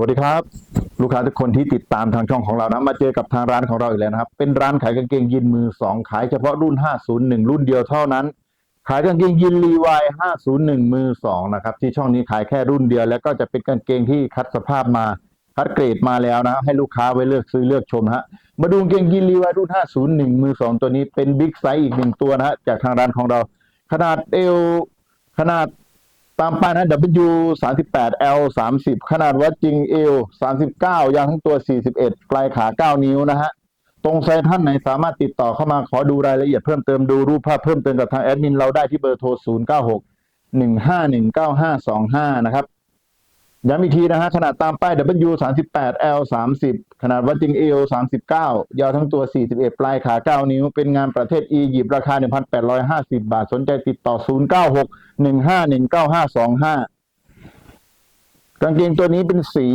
วัสดีครับ ลูกค้าทุกคนที่ติดตามทางช่องของเรานะมาเจอกับทางร้านของเราอีกแล้วนะครับ เป็นร้านขายกางเกงยีนมือสองขายเฉพาะรุ่น 501 รุ่นเดียวเท่านั้น ขายกางเกงยีนรีวาย501 มือสองนะครับ ที่ช่องนี้ขายแค่รุ่นเดียว แล้วก็จะเป็นกางเกงที่คัดสภาพมาคัดเกรดมาแล้วนะ ให้ลูกค้าไว้เลือกซื้อเลือกชมฮะมาดูกางเกงยีนรีวายรุ่น 501 มือสองตัวนี้เป็นบิ๊กไซส์อีกหนึ่งตัวนะฮะจากทางร้านของเรา ขนาดเอวขนาด ตามปายนะ W 38 L 30 ขนาดวัดจริง L 39 ยางทั้งตัว 41 ปลายขา 9 นิ้วนะฮะ ตรงไซส์ท่านไหนสามารถติดต่อเข้ามาขอดูรายละเอียดเพิ่มเติมดูรูปภาพเพิ่มเติมกับทางแอดมินเราได้ที่เบอร์โทร 096 1519525 นะครับ ย้ำอีกทีนะฮะ ขนาดตามป้าย W 38 L 30ขนาดวัดจริง L 39 ยาวทั้งตัว 41 ปลายขา 9 นิ้ว เป็นงานประเทศอียิปต์ราคา 1,850 บาท สนใจติดต่อ 096 1519525 กางเกงตัวนี้เป็นสี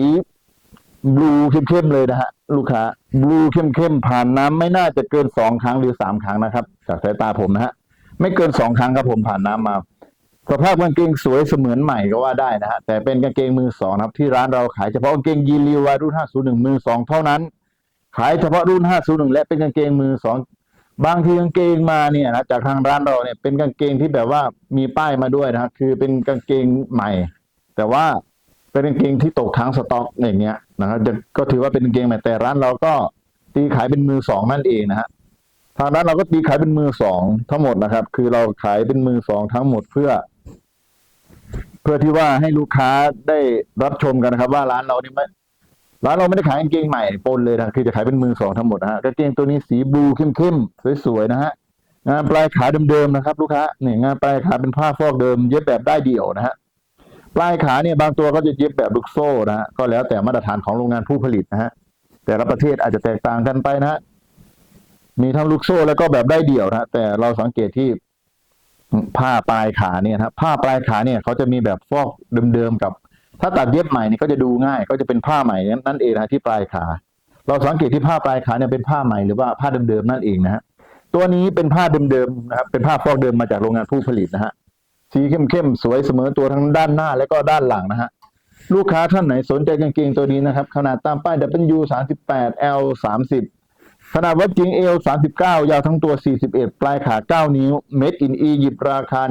บลูเข้มๆเลยนะฮะ ลูกค้าบลูเข้มๆ ผ่านน้ำไม่น่าจะเกินสองครั้งหรือสามครั้งนะครับ จากสายตาผมนะฮะ ไม่เกินสองครั้งครับผมผ่านน้ำมา สภาพกางเกงสวยเสมือนใหม่ก็ว่าได้นะฮะแต่เป็นกางเกงมือสองครับที่ร้านเราขายเฉพาะกางเกงยีนรีวารุ่น 501 มือสองเท่านั้น ขายเฉพาะรุ่น 501 และเป็นกางเกงมือสองบางทีกางเกงมาเนี่ยนะจากทางร้านเราเนี่ยเป็นกางเกงที่แบบว่ามีป้ายมาด้วยนะคือเป็นกางเกงใหม่ แต่ว่าเป็นกางเกงที่ตกค้างสต็อกอย่างเงี้ยนะครับก็ถือว่าเป็นกางเกงใหม่แต่ร้านเราก็ตีขายเป็นมือสองนั่นเองนะฮะทางร้านเราก็ตีขายเป็นมือสองทั้งหมดนะครับ คือเราขายเป็นมือสองทั้งหมดเพื่อ เพื่อที่ว่าให้ลูกค้าได้รับชมกันนะครับ ว่าร้านเรานี่ไม่ร้านเราไม่ได้ขายกางเกงใหม่ปนเลยนะคือจะขายเป็นมือสองทั้งหมดนะฮะกางเกงตัวนี้สีบลูเข้มๆสวยๆนะฮะงานปลายขาเดิมๆนะครับ ลูกค้าเนี่ยงานปลายขาเป็นผ้าฟอกเดิม เย็บแบบได้เดี่ยวนะฮะปลายขาเนี่ยบางตัวก็จะเย็บแบบลูกโซ่นะฮะก็แล้วแต่มาตรฐานของโรงงานผู้ผลิตนะฮะแต่ละประเทศอาจจะแตกต่างกันไปนะฮะมีทั้งลูกโซ่แล้วก็แบบได้เดี่ยวนะฮะแต่เราสังเกตที่ ผ้าปลายขาเนี่ยครับผ้าปลายขาเนี่ยเขาจะมีแบบฟอกเดิมๆกับ ถ้าตัดเย็บใหม่เนี่ยก็จะดูง่าย ก็จะเป็นผ้าใหม่นั่นเองนะที่ปลายขา เราสังเกตที่ผ้าปลายขาเนี่ยเป็นผ้าใหม่หรือว่าผ้าเดิมๆนั่นเองนะฮะตัวนี้เป็นผ้าเดิมๆนะครับเป็นผ้าฟอกเดิมมาจากโรงงานผู้ผลิตนะฮะสีเข้มๆสวยเสมอตัวทั้งด้านหน้าและก็ด้านหลังนะฮะลูกค้าท่านไหนสนใจกางเกงตัวนี้นะครับขนาดตามป้าย W 38 L 30 ขนาดวัดจริง L 39 ยาวทั้งตัว 41 ปลายขา 9 นิ้ว Made in Egypt ราคา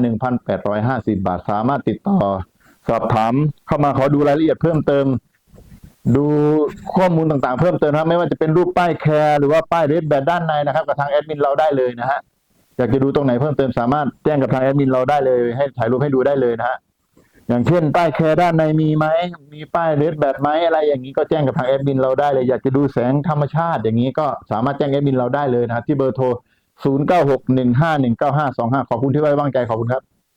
1,850 บาท สามารถติดต่อ สอบถามเข้ามาขอดูรายละเอียดเพิ่มเติม ดูข้อมูลต่างๆ เพิ่มเติมนะครับไม่ว่าจะเป็นรูปป้ายแคร์หรือว่าป้ายเรดแบดด้านในนะครับ กับทางแอดมินเราได้เลยนะฮะ อยากจะดูตรงไหนเพิ่มเติมสามารถแจ้งกับทางแอดมินเราได้เลย ให้ถ่ายรูปให้ดูได้เลยนะฮะ อย่างเช่นป้ายแคร์ด้านในมีไหมมีป้ายเรดแบบไหมอะไรอย่างนี้ก็แจ้งกับทางแอดมินเราได้เลยอยากจะดูแสงธรรมชาติอย่างนี้ก็สามารถแจ้งแอดมินเราได้เลยนะครับที่เบอร์โทร 0961519525 ขอบคุณที่ไว้วางใจขอบคุณครับ